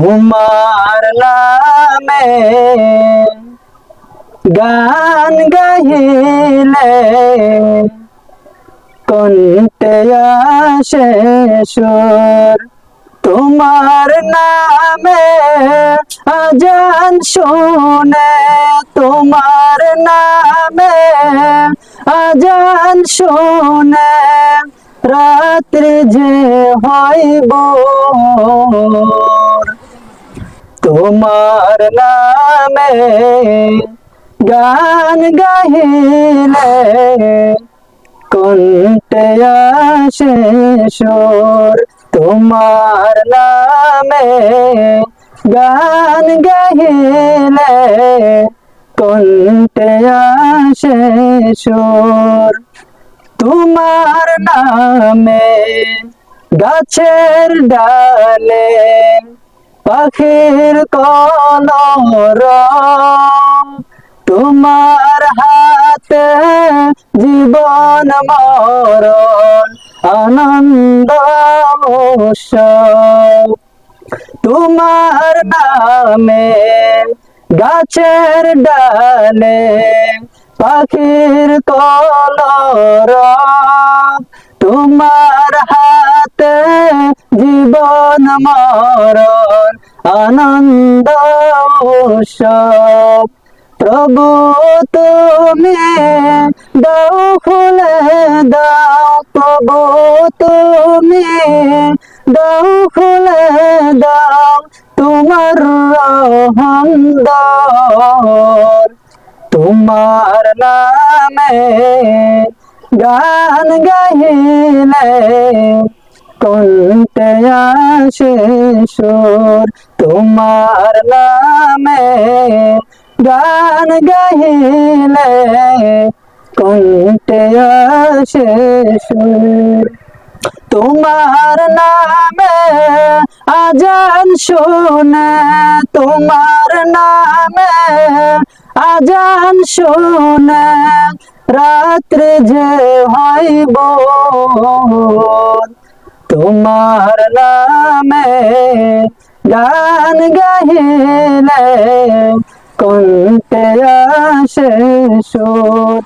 তোমার নামে গান গাহিলে কণ্ঠে আসে সুর তোমার নামে আজান শুনে তোমার নামে আজান শুনে রাত্রি যে হইব তোমার নামে গান গাহিলে কণ্ঠে আসে সুর। তোমার নামে গান গাহিলে কণ্ঠে আসে সুর। তোমার নামে গাছের ডালে পাখির কলর, তোমার হাতে জীবন মরণ, আনন্দ তোমার নামে গাছের ডালে পাখির কলর, তোমার হাতে জীবন মরণ আনন্দ উৎসব। প্রভু, তুমি দাও খুলে দাও। প্রভু, তুমি দাও খুলে দাও। তোমার রহমদর তোমার নামে গান কণ্ঠে আসে সুর তোমার নামে গান গাহিলে কণ্ঠে আসে তোমার নামে আজান শুনে, তোমার নামে আজান শুনে, রাত্রে যে হইব তোমার নামে গান গাহিলে কণ্ঠে আসে সুর।